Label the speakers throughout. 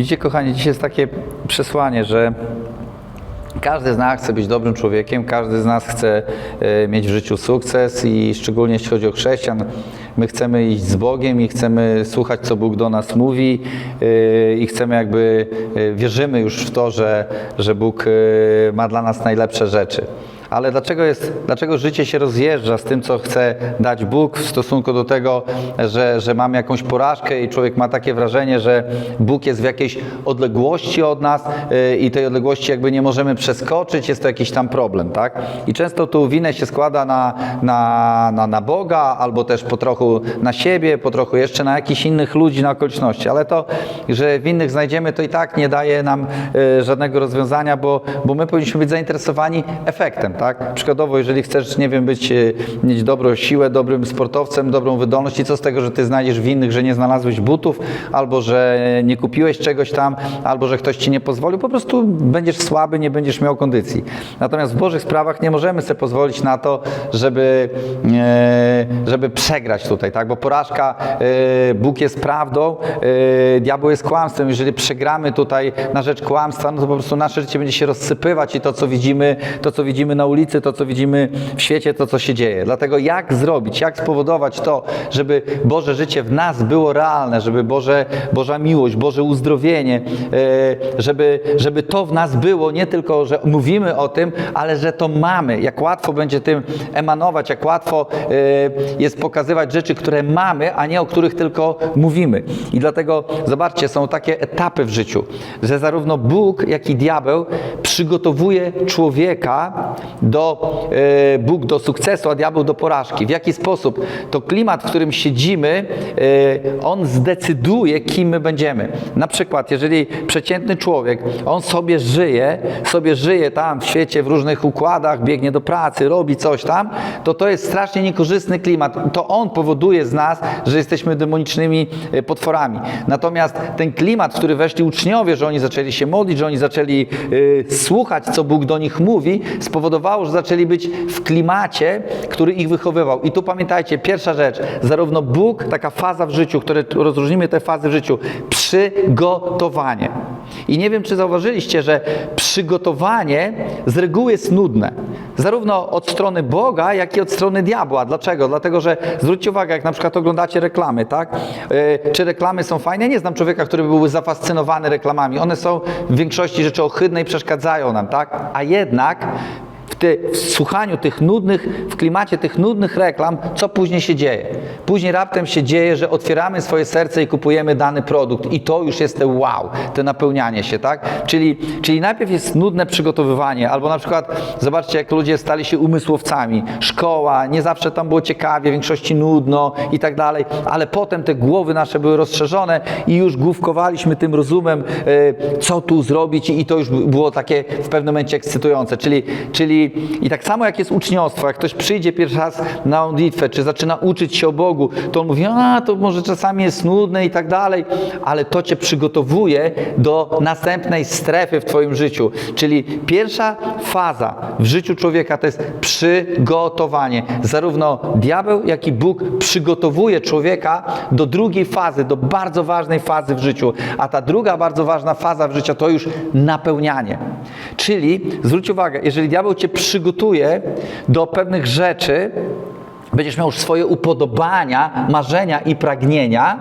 Speaker 1: Widzicie, kochani, dzisiaj jest takie przesłanie, że każdy z nas chce być dobrym człowiekiem, każdy z nas chce e, mieć w życiu sukces i szczególnie jeśli chodzi o chrześcijan, my chcemy iść z Bogiem i chcemy słuchać, co Bóg do nas mówi e, i chcemy jakby, e, wierzymy już w to, że, że Bóg ma dla nas najlepsze rzeczy. Ale dlaczego, jest, dlaczego życie się rozjeżdża z tym, co chce dać Bóg w stosunku do tego, że, że mamy jakąś porażkę i człowiek ma takie wrażenie, że Bóg jest w jakiejś odległości od nas yy, i tej odległości jakby nie możemy przeskoczyć, jest to jakiś tam problem, tak? I często tu winę się składa na, na, na, na Boga, albo też po trochu na siebie, po trochu jeszcze na jakichś innych ludzi, na okoliczności. Ale to, że winnych znajdziemy, to i tak nie daje nam yy, żadnego rozwiązania, bo, bo my powinniśmy być zainteresowani efektem, tak? Przykładowo, jeżeli chcesz, nie wiem, być, e, mieć dobrą siłę, dobrym sportowcem, dobrą wydolność i co z tego, że ty znajdziesz winnych, że nie znalazłeś butów, albo że nie kupiłeś czegoś tam, albo że ktoś ci nie pozwolił, po prostu będziesz słaby, nie będziesz miał kondycji. Natomiast w Bożych sprawach nie możemy sobie pozwolić na to, żeby, e, żeby przegrać tutaj, tak? Bo porażka, e, Bóg jest prawdą, e, diabeł jest kłamstwem. Jeżeli przegramy tutaj na rzecz kłamstwa, no to po prostu nasze życie będzie się rozsypywać i to, co widzimy, to, co widzimy na ulicy, to, co widzimy w świecie, to, co się dzieje. Dlatego jak zrobić, jak spowodować to, żeby Boże życie w nas było realne, żeby Boże, Boża miłość, Boże uzdrowienie, e, żeby, żeby to w nas było, nie tylko, że mówimy o tym, ale że to mamy. Jak łatwo będzie tym emanować, jak łatwo e, jest pokazywać rzeczy, które mamy, a nie o których tylko mówimy. I dlatego, zobaczcie, są takie etapy w życiu, że zarówno Bóg, jak i diabeł przygotowuje człowieka do, e, Bóg do sukcesu, a diabeł do porażki. W jaki sposób? To klimat, w którym siedzimy, e, on zdecyduje, kim my będziemy. Na przykład, jeżeli przeciętny człowiek, on sobie żyje, sobie żyje tam w świecie, w różnych układach, biegnie do pracy, robi coś tam, to to jest strasznie niekorzystny klimat. To on powoduje z nas, że jesteśmy demonicznymi e, potworami. Natomiast ten klimat, w który weszli uczniowie, że oni zaczęli się modlić, że oni zaczęli e, słuchać, co Bóg do nich mówi, spowodowało, że zaczęli być w klimacie, który ich wychowywał. I tu pamiętajcie, pierwsza rzecz, zarówno Bóg, taka faza w życiu, które rozróżnimy te fazy w życiu, przygotowanie. I nie wiem, czy zauważyliście, że przygotowanie z reguły jest nudne. Zarówno od strony Boga, jak i od strony diabła. Dlaczego? Dlatego, że zwróćcie uwagę, jak na przykład oglądacie reklamy, tak? Yy, czy reklamy są fajne? Ja nie znam człowieka, który by był zafascynowany reklamami. One są w większości rzeczy ohydne i przeszkadzają nam, tak? A jednak w, ty, w słuchaniu tych nudnych, w klimacie tych nudnych reklam, co później się dzieje? Później raptem się dzieje, że otwieramy swoje serce i kupujemy dany produkt i to już jest te wow, te napełnianie się, tak? Czyli, czyli najpierw jest nudne przygotowywanie, albo na przykład zobaczcie, jak ludzie stali się umysłowcami. Szkoła, nie zawsze tam było ciekawie, w większości nudno i tak dalej, ale potem te głowy nasze były rozszerzone i już główkowaliśmy tym rozumem, e, co tu zrobić i to już było takie w pewnym momencie ekscytujące. Czyli, czyli i tak samo jak jest uczniostwo, jak ktoś przyjdzie pierwszy raz na modlitwę, czy zaczyna uczyć się o Bogu, to on mówi, a to może czasami jest nudne i tak dalej, ale to cię przygotowuje do następnej strefy w twoim życiu. Czyli pierwsza faza w życiu człowieka to jest przygotowanie. Zarówno diabeł, jak i Bóg przygotowuje człowieka do drugiej fazy, do bardzo ważnej fazy w życiu. A ta druga bardzo ważna faza w życiu to już napełnianie. Czyli zwróć uwagę, jeżeli diabeł cię przygotuje do pewnych rzeczy, będziesz miał już swoje upodobania, marzenia i pragnienia,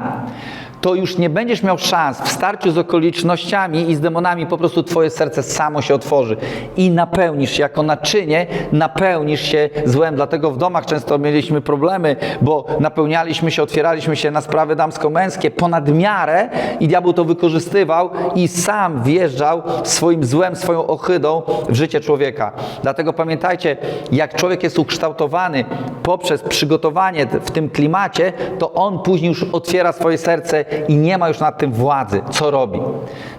Speaker 1: to już nie będziesz miał szans w starciu z okolicznościami i z demonami, po prostu twoje serce samo się otworzy i napełnisz się jako naczynie, napełnisz się złem. Dlatego w domach często mieliśmy problemy, bo napełnialiśmy się, otwieraliśmy się na sprawy damsko-męskie ponad miarę i diabeł to wykorzystywał i sam wjeżdżał swoim złem, swoją ohydą w życie człowieka. Dlatego pamiętajcie, jak człowiek jest ukształtowany poprzez przygotowanie w tym klimacie, to on później już otwiera swoje serce i nie ma już nad tym władzy, co robi.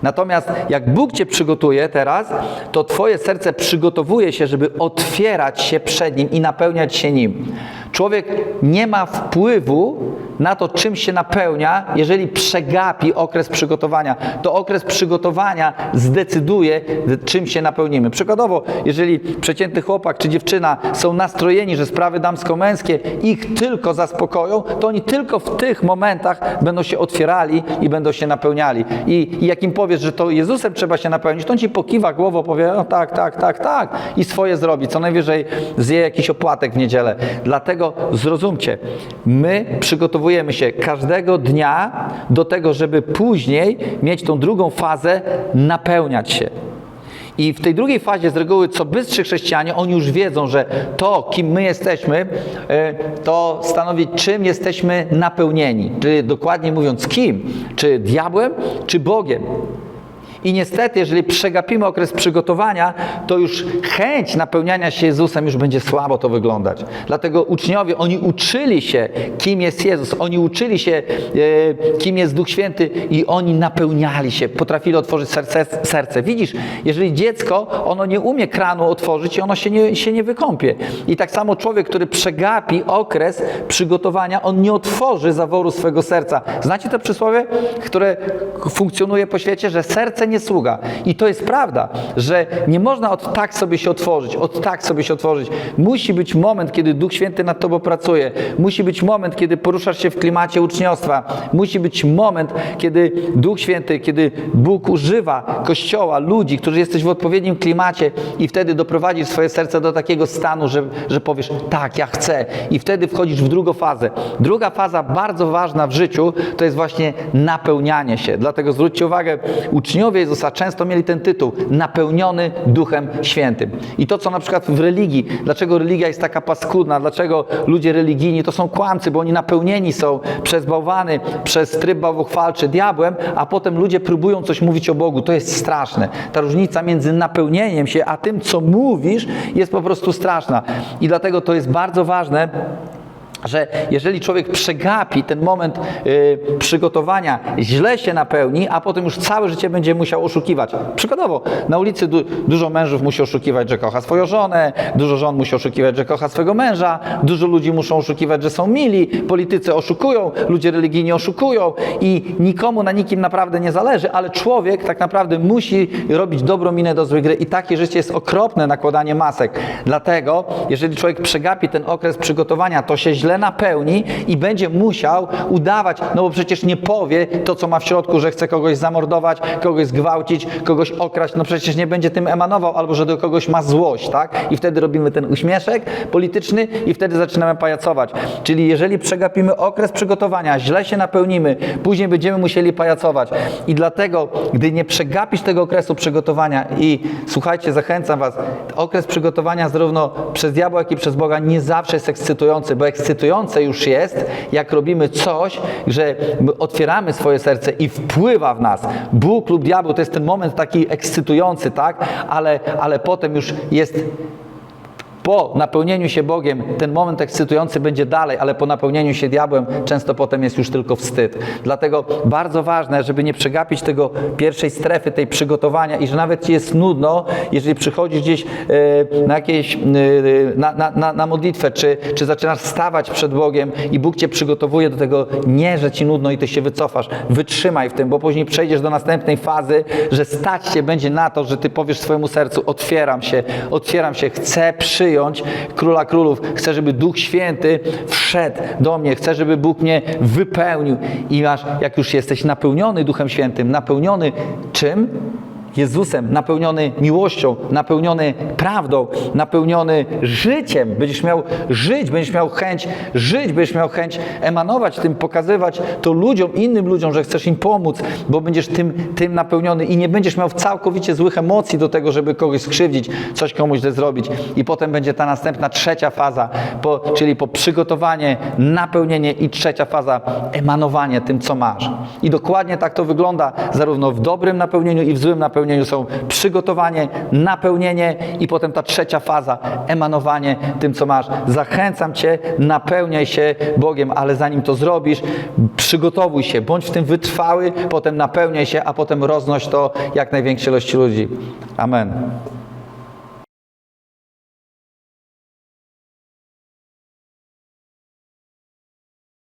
Speaker 1: Natomiast jak Bóg Cię przygotuje teraz, to Twoje serce przygotowuje się, żeby otwierać się przed Nim i napełniać się Nim. Człowiek nie ma wpływu na to, czym się napełnia, jeżeli przegapi okres przygotowania. To okres przygotowania zdecyduje, czym się napełnimy. Przykładowo, jeżeli przeciętny chłopak czy dziewczyna są nastrojeni, że sprawy damsko-męskie ich tylko zaspokoją, to oni tylko w tych momentach będą się otwierali i będą się napełniali. I, i jak im powiesz, że to Jezusem trzeba się napełnić, to on ci pokiwa głową, powie, no tak, tak, tak, tak i swoje zrobi. Co najwyżej zje jakiś opłatek w niedzielę. Dlatego zrozumcie, my przygotowujemy się każdego dnia do tego, żeby później mieć tą drugą fazę napełniać się. I w tej drugiej fazie z reguły co bystrzy chrześcijanie, oni już wiedzą, że to, kim my jesteśmy, e, to stanowi, czym jesteśmy napełnieni. Czyli dokładnie mówiąc, kim? Czy diabłem, czy Bogiem? I niestety, jeżeli przegapimy okres przygotowania, to już chęć napełniania się Jezusem już będzie słabo to wyglądać. Dlatego uczniowie, oni uczyli się, kim jest Jezus, oni uczyli się, e, kim jest Duch Święty i oni napełniali się, potrafili otworzyć serce. serce. Widzisz, jeżeli dziecko, ono nie umie kranu otworzyć i ono się nie, się nie wykąpie. I tak samo człowiek, który przegapi okres przygotowania, on nie otworzy zaworu swego serca. Znacie to przysłowie, które funkcjonuje po świecie, że serce nie sługa. I to jest prawda, że nie można od tak sobie się otworzyć, od tak sobie się otworzyć. Musi być moment, kiedy Duch Święty nad Tobą pracuje. Musi być moment, kiedy poruszasz się w klimacie uczniostwa. Musi być moment, kiedy Duch Święty, kiedy Bóg używa Kościoła, ludzi, którzy jesteś w odpowiednim klimacie i wtedy doprowadzisz swoje serce do takiego stanu, że, że powiesz, tak, ja chcę. I wtedy wchodzisz w drugą fazę. Druga faza, bardzo ważna w życiu, to jest właśnie napełnianie się. Dlatego zwróćcie uwagę, uczniowie Jezusa często mieli ten tytuł napełniony Duchem Świętym. I to, co na przykład w religii, dlaczego religia jest taka paskudna, dlaczego ludzie religijni to są kłamcy, bo oni napełnieni są przez bałwany, przez tryb bałwochwalczy diabłem, a potem ludzie próbują coś mówić o Bogu. To jest straszne. Ta różnica między napełnieniem się, a tym, co mówisz, jest po prostu straszna. I dlatego to jest bardzo ważne, że jeżeli człowiek przegapi ten moment y, przygotowania, źle się napełni, a potem już całe życie będzie musiał oszukiwać. Przykładowo, na ulicy du dużo mężów musi oszukiwać, że kocha swoją żonę, dużo żon musi oszukiwać, że kocha swojego męża, dużo ludzi muszą oszukiwać, że są mili, politycy oszukują, ludzie religijni oszukują i nikomu na nikim naprawdę nie zależy, ale człowiek tak naprawdę musi robić dobrą minę do złej gry i takie życie jest okropne nakładanie masek. Dlatego, jeżeli człowiek przegapi ten okres przygotowania, to się źle źle napełni i będzie musiał udawać, no bo przecież nie powie to, co ma w środku, że chce kogoś zamordować, kogoś zgwałcić, kogoś okraść, no przecież nie będzie tym emanował, albo że do kogoś ma złość, tak? I wtedy robimy ten uśmieszek polityczny i wtedy zaczynamy pajacować. Czyli jeżeli przegapimy okres przygotowania, źle się napełnimy, później będziemy musieli pajacować. I dlatego, gdy nie przegapisz tego okresu przygotowania i słuchajcie, zachęcam Was, okres przygotowania zarówno przez diabła, jak i przez Boga nie zawsze jest ekscytujący, bo ekscytujący już jest, jak robimy coś, że otwieramy swoje serce i wpływa w nas. Bóg lub diabeł to jest ten moment taki ekscytujący, tak? Ale, ale potem już jest po napełnieniu się Bogiem ten moment ekscytujący będzie dalej, ale po napełnieniu się diabłem często potem jest już tylko wstyd. Dlatego bardzo ważne, żeby nie przegapić tego pierwszej strefy, tej przygotowania i że nawet ci jest nudno, jeżeli przychodzisz gdzieś e, na jakieś, e, na, na, na, na modlitwę, czy, czy zaczynasz stawać przed Bogiem i Bóg cię przygotowuje do tego, nie, że ci nudno i ty się wycofasz. Wytrzymaj w tym, bo później przejdziesz do następnej fazy, że stać się będzie na to, że ty powiesz swojemu sercu, otwieram się, otwieram się, chcę przyjąć przyjąć Króla Królów. Chcę, żeby Duch Święty wszedł do mnie. Chcę, żeby Bóg mnie wypełnił. I masz, jak już jesteś napełniony Duchem Świętym, napełniony czym? Jezusem, napełniony miłością, napełniony prawdą, napełniony życiem. Będziesz miał żyć, będziesz miał chęć żyć, będziesz miał chęć emanować tym, pokazywać to ludziom, innym ludziom, że chcesz im pomóc, bo będziesz tym, tym napełniony i nie będziesz miał całkowicie złych emocji do tego, żeby kogoś skrzywdzić, coś komuś źle zrobić. I potem będzie ta następna trzecia faza, po, czyli po przygotowanie, napełnienie i trzecia faza, emanowanie tym, co masz. I dokładnie tak to wygląda, zarówno w dobrym napełnieniu i w złym napełnieniu napełnieniu są przygotowanie, napełnienie i potem ta trzecia faza, emanowanie tym, co masz. Zachęcam Cię, napełniaj się Bogiem, ale zanim to zrobisz, przygotowuj się, bądź w tym wytrwały, potem napełniaj się, a potem roznoś to jak największej ilości ludzi. Amen.